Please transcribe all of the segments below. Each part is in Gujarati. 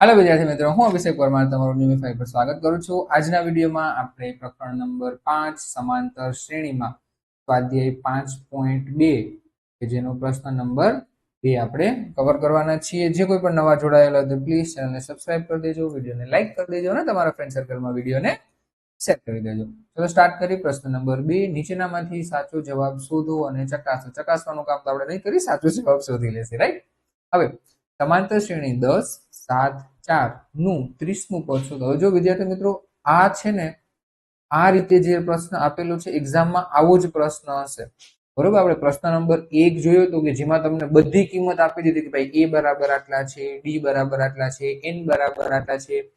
હાલો વિદ્યાર્થી મિત્રો, હું અભિષેક પરમાર તમારું ન્યુમિફાઈ પર સ્વાગત કરું છું. આજના વિડીયોમાં આપણે પ્રકરણ નંબર પાંચ, સમાંતર શ્રેણીમાં સ્વાધ્યાય પાંચ પોઈન્ટ બે, કે જેનો પ્રશ્ન નંબર બે આપણે કવર કરવાના છીએ. જે કોઈ પણ નવા જોડાયેલા હોય તો પ્લીઝ ચેનલને સબસ્ક્રાઇબ કરી દેજો, વિડીયોને લાઈક કરી દેજો અને તમારા ફ્રેન્ડ સર્કલમાં વિડીયોને શેર કરી દેજો. ચલો સ્ટાર્ટ કરી પ્રશ્ન નંબર બે, નીચેનામાંથી સાચો જવાબ શોધો અને ચકાસો. ચકાસવાનું કામ તો આપણે નહીં કરી, સાચો જવાબ શોધી લેશે રાઈટ હવે, સમાંતર શ્રેણી દસ, સાત ચાર. નું. ત્રીસમું પદ શોધો. જો વિદ્યાર્થી મિત્રો, આ છે ને, આ રીતે જે પ્રશ્ન આપેલો છે, એક્ઝામમાં આવો જ પ્રશ્ન હશે. બરોબર? આપણે પ્રશ્ન નંબર એક જોયો તો કે જેમાં તમને બધી કિંમત આપી દીધી કે ભાઈ એ બરાબર આટલા છે ડી બરાબર આટલા છે, એન બરાબર આટલા છે,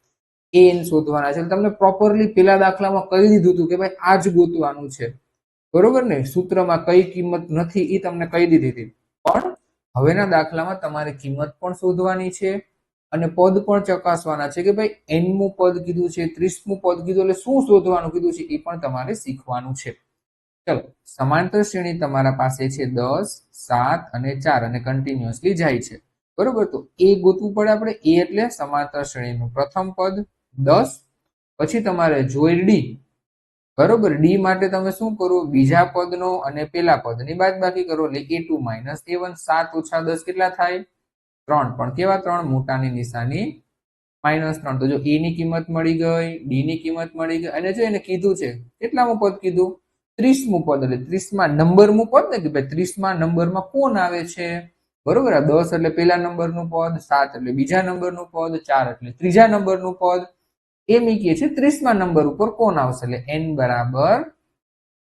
એન શોધવાના છે. તમને પ્રોપરલી પેલા દાખલામાં કહી દીધું હતું કે ભાઈ આ જ ગોતવાનું છે. બરોબર ને? સૂત્રમાં કઈ કિંમત નથી એ તમને કહી દીધી હતી. પણ હવેના દાખલામાં તમારે કિંમત પણ શોધવાની છે. અને પદ પણ ચકાસવાના છે કે ભાઈ, એનમું પદ કીધું છે, ત્રીસમું પદ કીધું, એટલે શું શોધવાનું કીધું છે એ પણ તમારે શીખવાનું છે. ચલો, સમાંતર શ્રેણી તમારા પાસે છે દસ, સાત અને ચાર અને કન્ટિન્યુઅસલી જાય છે. બરોબર? તો એ ગોતવું પડે આપણે, એ એટલે સમાંતર શ્રેણીનું પ્રથમ પદ, દસ. પછી તમારે જોઈ ડી. બરોબર? ડી માટે તમે શું કરો? બીજા પદનો અને પેલા પદની બાદ બાકી કરો, એટલે A two minus A one, સાત ઓછા દસ કેટલા થાય? ત્રણ. પણ કેવા ત્રણ? મોટાની નિશાની માઇનસ ત્રણ. તો જો એ ની કિંમત મળી ગઈ ડી ની કિંમત મળી ગઈ, અને જો એને કીધું છે, કેટલામું પદ કીધું? ત્રીસમું પદ. એટલે ત્રીસમાં નંબરનું પદ ને કે ભાઈ ત્રીસમાં નંબરમાં કોણ આવે છે? બરોબર? આ દસ એટલે પેલા નંબરનું પદ, સાત એટલે બીજા નંબરનું પદ, ચાર એટલે ત્રીજા નંબરનું પદ. એ કહે છે ત્રીસમાં નંબર ઉપર કોણ આવશે? એટલે એન બરાબર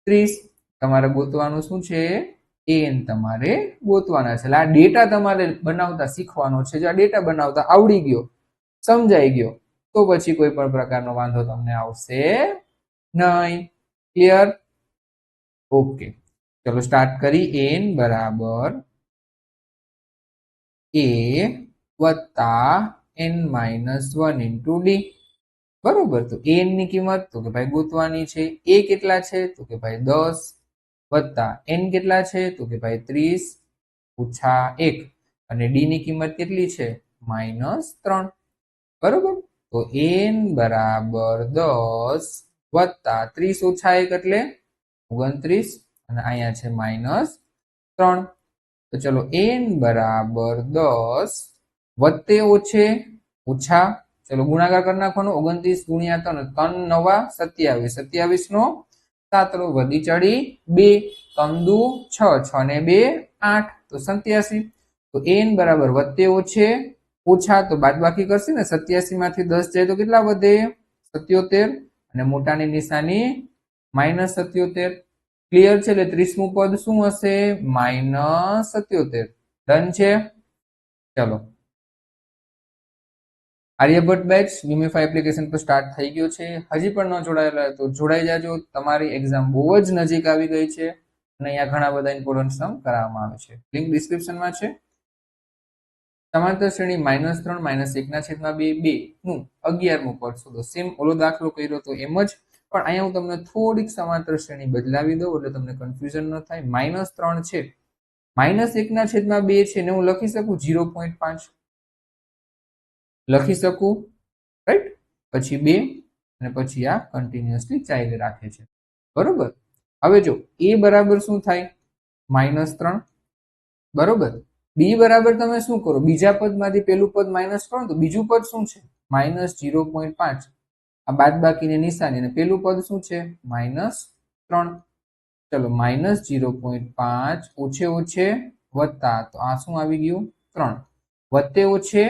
ત્રીસ. તમારે ગોતવાનું શું છે? એન તમારે ગોતવાના છે. એટલે આ ડેટા તમારે બનાવતા શીખવાનો છે. જો આ ડેટા બનાવતા આવડી ગયો, સમજાઈ ગયો, તો પછી કોઈ પણ પ્રકારનો વાંધો તમને આવશે નહીં. ક્લિયર ઓકે ચલો સ્ટાર્ટ કરી. એન બરાબર એ વત્તા N minus one into D. બરોબર? તો એનની કિંમત, તો કે ભાઈ ગોતવાની છે એ કેટલા છે? તો કે ભાઈ દસ. વત્તા એન કેટલા છે? તો કે ભાઈ ત્રીસ ઓછા એક. અને ડી ની કિંમત કેટલી છે? માઇનસ ત્રણ. બરોબર? તો એન બરાબર દસ વત્તા ત્રીસ ઓછા એક એટલે ઓગણત્રીસ. અને અહીંયા છે માઇનસ ત્રણ. તો ચલો એન બરાબર દસ વત્તે ઓછે ઓછા. ચલો ગુણાકાર કરી નાખવાનો. ઓગણત્રીસ ગુણ્યા ત્રણ ત્રણ નવા સત્યાવીસ. સત્યાવીસ નો સાતરો વધી ચડી બે, કંદુ છ છ ને બે, આઠ, તો સત્યાસી. તો એન બરાબર વત્તે ઓછે ઓછા તો બાદબાકી કરશે ને સત્યાસી માંથી દસ જાય તો કેટલા વધે? સત્યોતેર. અને મોટાની નિશાની માઇનસ સત્યોતેર. ક્લિયર છે એટલે ત્રીસમું પદ શું હશે? માઇનસ સત્યોતેર. ડન છે? ચલો. આર્યભટ્ટ બેચ યુમિફાઈ એપ્લિકેશન પર સ્ટાર્ટ થઈ ગયો છે. હજી પણ ન જોડાયેલા તો જોડાઈ જાજો. તમારી એક્ઝામ બહુ જ નજીક આવી ગઈ છે અને અહીંયા ઘણા બધા ઇમ્પોર્ટન્ટ સમ કરાવવામાં આવે છે. લિંક ડિસ્ક્રિપ્શનમાં છે. સમાંતર શ્રેણી માઇનસ ત્રણ માઇનસ એકના છેદમાં બે બે નું અગિયારમું પદ શોધો. સેમ ઓલો દાખલો કર્યો તો એમ જ. પણ અહીંયા હું તમને થોડીક સમાંતર શ્રેણી બદલાવી દઉં એટલે તમને કન્ફ્યુઝન ન થાય. માઇનસ ત્રણ છે. માઇનસ એકના છેદમાં બે છે ને હું લખી શકું? ઝીરો પોઈન્ટ પાંચ. લખી શકું? રાઈટ પછી બે અને પછી આ કન્ટિન્યુઅસલી ચાઇલ્ડ રાખે છે. બરોબર? હવે જો, એ બરાબર શું થાય? માઇનસ ત્રણ. બરોબર? બી બરાબર તમે શું કરો? બીજા પદમાંથી પેલું પદ માઇનસ ત્રણ તો બીજું પદ શું છે? માઇનસ ઝીરો પોઈન્ટ પાંચ. આ બાદ બાકીની નિશાની અને પેલું પદ શું છે? માઇનસ ત્રણ. ચલો, માઇનસ ઝીરો પોઈન્ટ પાંચ ઓછે ઓછે વત્તા, તો આ શું આવી ગયું? ત્રણ. વત્તે ઓછે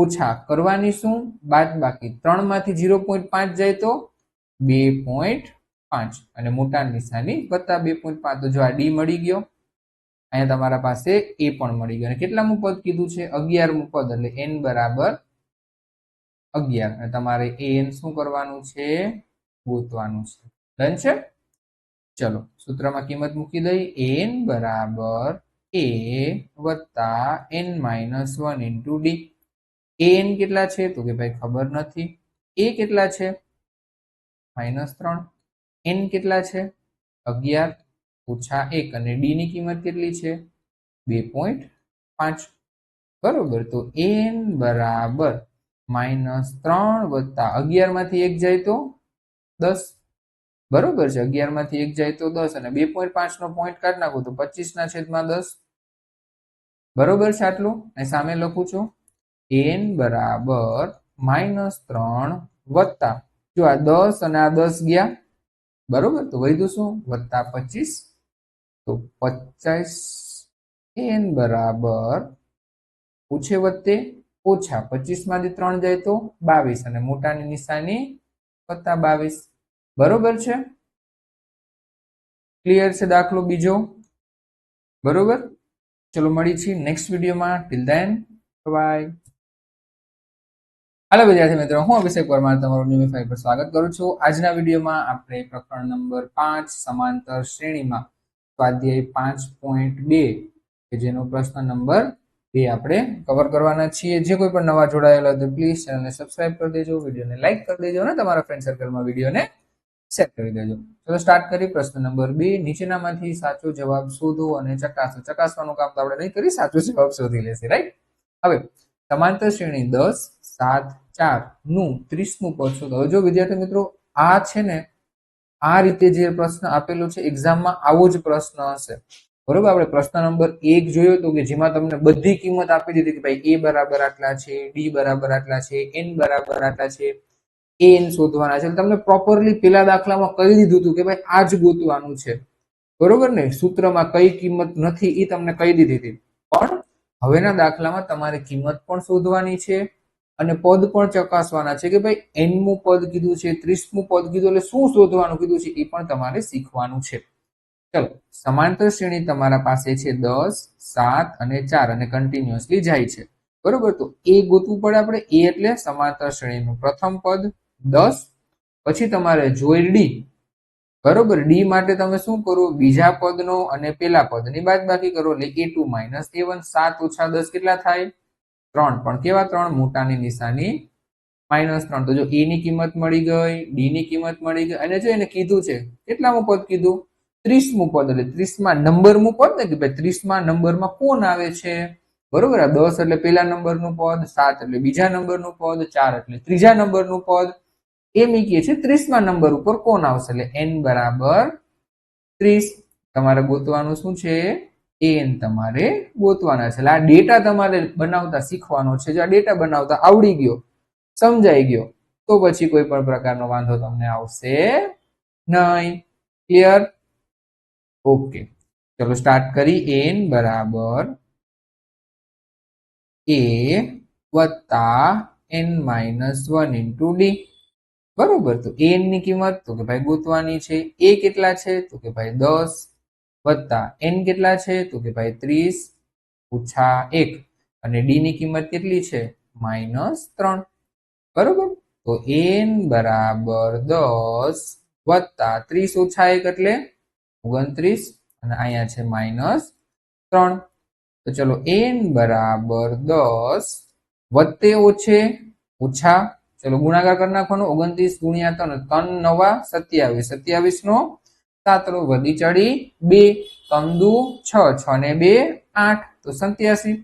ઓછા કરવાની શું? બાદ બાકી ત્રણમાંથી ઝીરો પોઈન્ટ પાંચ જાય તો બે પોઈન્ટ પાંચ. અને મોટા નિશાની વત્તા બે પોઈન્ટ પાંચ. તો જો આ ડી મળી ગયો, અહીંયા તમારા પાસે એ પણ મળી ગયો. અને કેટલામું પદ કીધું છે? અગિયારમું પદ એટલે એન બરાબર અગિયાર. અને તમારે એ એન શું કરવાનું છે? ગોતવાનું છે. ડન છે? ચલો, સૂત્રમાં કિંમત મૂકી દઈ. એન બરાબર એ વત્તા N minus one into D N કેટલા છે? તો કે ભાઈ ખબર નથી. એ કેટલા છે? માઇનસ ત્રણ. એન કેટલા છે? અગિયાર ઓછા એક. અને ડી ની કિંમત કેટલી છે? બે પોઈન્ટ પાંચ. બરોબર. તો એન બરાબર માઇનસ ત્રણ વત્તા અગિયારમાંથી એક જાય તો દસ. બરોબર છે. અગિયારમાંથી એક જાય તો દસ. અને બે પોઈન્ટ પાંચ નો પોઈન્ટ કાઢી નાખું તો પચીસ ના છેદમાં દસ. બરોબર છે આટલું? અને સામે લખું છું. એન બરાબર માઇનસ ત્રણ વત્તા. જો આ દસ અને આ દસ ગયા, બરોબર? તો વધ્યું શું? વત્તા પચીસ. તો પચાસ એન બરાબર પૂછે વત્તે ઓછા પચીસમાંથી ત્રણ જાય તો બાવીસ અને મોટાની નિશાની વત્તા બાવીસ. બરોબર છે? ક્લિયર છે દાખલો બીજો? બરોબર? ચલો મળી છીએ નેક્સ્ટ વિડીયોમાં. ટિલ ધેન બાય હાલો વિદ્યાર્થી મિત્રો, હું અભિષેક પરમાર તમારું ન્યૂ પર સ્વાગત કરું છું. આજના વિડીયોમાં આપણે પ્રકરણ નંબર પાંચ, સમાંતર શ્રેણીમાં સ્વાધ્યાય પાંચ પોઈન્ટ બે, કે જેનો પ્રશ્ન નંબર બે આપણે કવર કરવાના છીએ. જે કોઈ પણ નવા જોડાયેલા હોય તો પ્લીઝ ચેનલને સબસ્ક્રાઇબ કરી દેજો વિડીયોને લાઈક કરી દેજો અને તમારા ફ્રેન્ડ સર્કલમાં વિડીયોને શેર કરી દેજો. ચલો સ્ટાર્ટ કરી પ્રશ્ન નંબર બે, નીચેનામાંથી સાચો જવાબ શોધો અને ચકાસો. ચકાસવાનું કામ તો આપણે નહીં કરી, સાચો જવાબ શોધી લેશે રાઈટ હવે, સમાંતર શ્રેણી દસ, સાત ચાર, નું ત્રીસમું પદ શોધો. જો વિદ્યાર્થી મિત્રો, આ છે ને, આ રીતે જે પ્રશ્ન આપેલો છે, એક્ઝામમાં આવો જ પ્રશ્ન હશે. બરોબર? આપણે પ્રશ્ન નંબર એક જોયો તો કે જેમાં તમને બધી કિંમત આપી દીધી કે ભાઈ એ બરાબર આટલા છે ડી બરાબર આટલા છે, એન બરાબર આટલા છે, એન શોધવાના છે. તમને પ્રોપરલી પેલા દાખલામાં કહી દીધું હતું કે ભાઈ આ જ ગોતવાનું છે. બરોબર ને? સૂત્રમાં કઈ કિંમત નથી એ તમને કહી દીધી હતી. પણ હવેના દાખલામાં તમારે કિંમત પણ શોધવાની છે. અને પદ પણ ચકાસવાના છે કે ભાઈ, એનમું પદ કીધું છે, ત્રીસમું પદ કીધું, એટલે શું શોધવાનું કીધું છે એ પણ તમારે શીખવાનું છે. ચલો, સમાંતર શ્રેણી તમારા પાસે છે દસ, સાત અને ચાર અને કન્ટિન્યુઅસલી જાય છે. બરોબર? તો એ ગોતવું પડે આપણે, એ એટલે સમાંતર શ્રેણીનું પ્રથમ પદ, દસ. પછી તમારે જોઈ ડી. બરોબર? ડી માટે તમે શું કરો? બીજા પદનો અને પેલા પદની બાદ બાકી કરો, એટલે A two minus A one, સાત ઓછા દસ કેટલા થાય? ત્રણ. પણ કેવા ત્રણ? મોટાની નિશાની માઇનસ ત્રણ. તો જો એ ની કિંમત મળી ગઈ ડી ની કિંમત મળી ગઈ, અને જો એને કીધું છે, કેટલામું પદ કીધું? ત્રીસમું પદ. એટલે ત્રીસમાં નંબરનું પદ ને કે ભાઈ ત્રીસમાં નંબરમાં કોણ આવે છે? બરોબર? આ દસ એટલે પેલા નંબરનું પદ, સાત એટલે બીજા નંબરનું પદ, ચાર એટલે ત્રીજા નંબરનું પદ. એ કહે છે ત્રીસમાં નંબર ઉપર કોણ આવશે? એટલે એન બરાબર ત્રીસ. તમારે ગોતવાનું શું છે? એન તમારે ગોતવાના છે. એટલે આ ડેટા તમારે બનાવતા શીખવાનો છે. જો આ ડેટા બનાવતા આવડી ગયો, સમજાઈ ગયો, તો પછી કોઈ પણ પ્રકારનો વાંધો તમને આવશે નહીં. ક્લિયર ઓકે ચલો સ્ટાર્ટ કરી. એન બરાબર એ વત્તા N minus one into D. બરોબર? તો એનની કિંમત, તો કે ભાઈ ગોતવાની છે એ કેટલા છે? તો કે ભાઈ દસ. વત્તા એન કેટલા છે? તો કે ભાઈ ત્રીસ ઓછા એક. અને ડી ની કિંમત કેટલી છે? માઇનસ ત્રણ. બરોબર? તો એન બરાબર દસ વત્તા ત્રીસ ઓછા એક એટલે ઓગણત્રીસ અને અહીંયા છે માઇનસ ત્રણ. તો ચલો એન બરાબર દસ વત્તે ઓછે ઓછા, ચલો ગુણાકાર કરી નાખવાનો, ઓગણત્રીસ ગુણ્યા ત્રણ ત્રણ નવા સત્યાવીસ. સત્યાવીસ નો સાતરો વધી ચડી બે તંદુ છ છ ને બે, આઠ, તો સત્યાસી.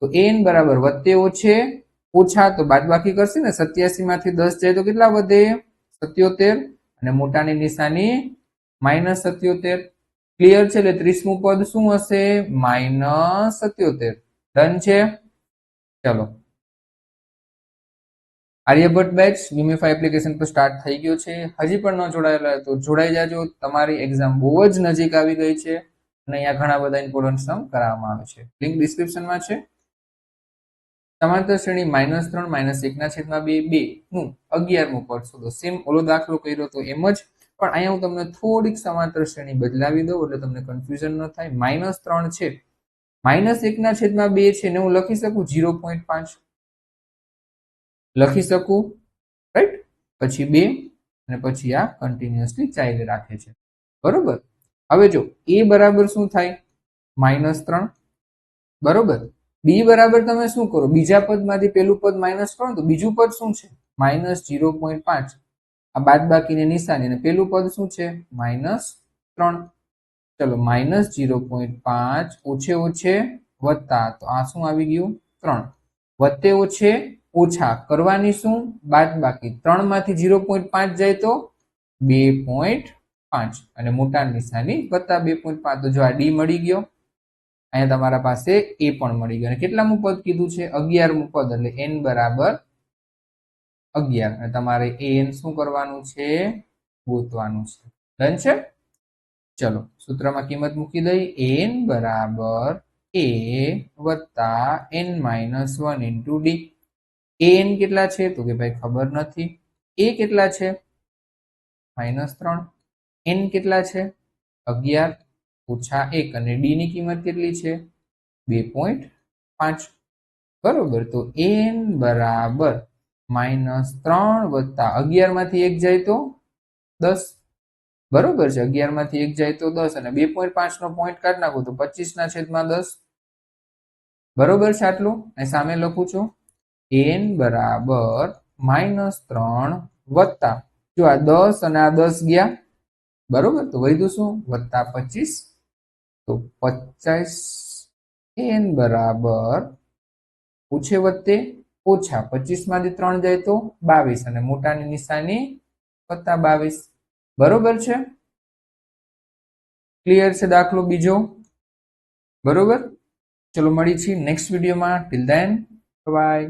તો એન બરાબર વત્તે ઓછે ઓછા તો બાદબાકી કરશે ને સત્યાસી માંથી દસ જાય તો કેટલા વધે? સત્યોતેર. અને મોટાની નિશાની માઇનસ સત્યોતેર. ક્લિયર છે એટલે ત્રીસમું પદ શું હશે? માઇનસ સત્યોતેર. ડન છે? ચલો. આર્યભટ્ટ બેચ યુમિફાઈ એપ્લિકેશન પર સ્ટાર્ટ થઈ ગયો છે. હજી પણ ન જોડાયેલા તો જોડાઈ જાજો. તમારી એક્ઝામ બહુ જ નજીક આવી ગઈ છે અને અહીંયા ઘણા બધા ઇમ્પોર્ટન્ટ સમ કરાવવામાં આવે છે. લિંક ડિસ્ક્રિપ્શનમાં છે. સમાંતર શ્રેણી માઇનસ ત્રણ માઇનસ એકના છેદમાં બે બે નું અગિયારમું પદ. શોધો સેમ ઓલો દાખલો કર્યો તો એમ જ. પણ અહીંયા હું તમને થોડીક સમાંતર શ્રેણી બદલાવી દઉં એટલે તમને કન્ફ્યુઝન ન થાય. માઇનસ ત્રણ છે. માઇનસ એકના છેદમાં બે છે ને હું લખી શકું? ઝીરો પોઈન્ટ પાંચ. લખી શકું? રાઈટ પછી બે અને પછી આ કન્ટિન્યુઅસલી ચાઇલ્ડ રાખે છે. બરોબર? હવે જો, એ બરાબર શું થાય? માઇનસ ત્રણ. બરોબર? બી બરાબર તમે શું કરો? બીજા પદમાંથી પેલું પદ માઇનસ ત્રણ, તો બીજું પદ શું છે? માઇનસ ઝીરો પોઈન્ટ પાંચ. આ બાદ બાકીની નિશાની અને પેલું પદ શું છે? માઇનસ ત્રણ. ચલો, માઇનસ ઝીરો પોઈન્ટ પાંચ ઓછે ઓછે વત્તા, તો આ શું આવી ગયું? ત્રણ. વત્તે ઓછે ઓછા કરવાની શું? બાદ બાકી ત્રણમાંથી ઝીરો પોઈન્ટ પાંચ જાય તો બે પોઈન્ટ પાંચ. અને મોટા નિશાની વત્તા બે પોઈન્ટ પાંચ. તો જો આ ડી મળી ગયો, અહીંયા તમારા પાસે એ પણ મળી ગયો. અને કેટલામું પદ કીધું છે? અગિયારમું પદ. એટલે એન બરાબર અગિયાર. અને તમારે એન શું કરવાનું છે? ગોતવાનું છે. ડન છે? ચલો, સૂત્રમાં કિંમત મૂકી દઈ. એન બરાબર એ વત્તા N minus one into D N કેટલા છે? તો કે ભાઈ ખબર નથી. એ કેટલા છે? માઇનસ ત્રણ. એન કેટલા છે? અગિયાર ઓછા એક. અને ડી ની કિંમત કેટલી છે? બે પોઈન્ટ પાંચ. બરોબર? તો એન બરાબર માઇનસ ત્રણ વત્તા અગિયારમાંથી એક જાય તો દસ. બરોબર છે? અગિયારમાંથી એક જાય તો દસ. અને બે પોઈન્ટ પાંચ નો પોઈન્ટ કાઢી નાખો તો પચીસ ના છેદમાં દસ. બરોબર છે આટલું? અને સામે લખું છું. એન બરાબર માઇનસ ત્રણ વત્તા. જો આ દસ અને આ દસ ગયા, બરોબર? તો વધ્યું શું? વત્તા પચીસ. તો પચાસ એન બરાબર પૂછે વત્તે ઓછા. પચીસમાંથી ત્રણ જાય તો બાવીસ અને મોટાની નિશાની વત્તા બાવીસ. બરોબર છે? ક્લિયર છે દાખલો બીજો? બરોબર? ચલો મળી છીએ નેક્સ્ટ વિડીયોમાં. Till then by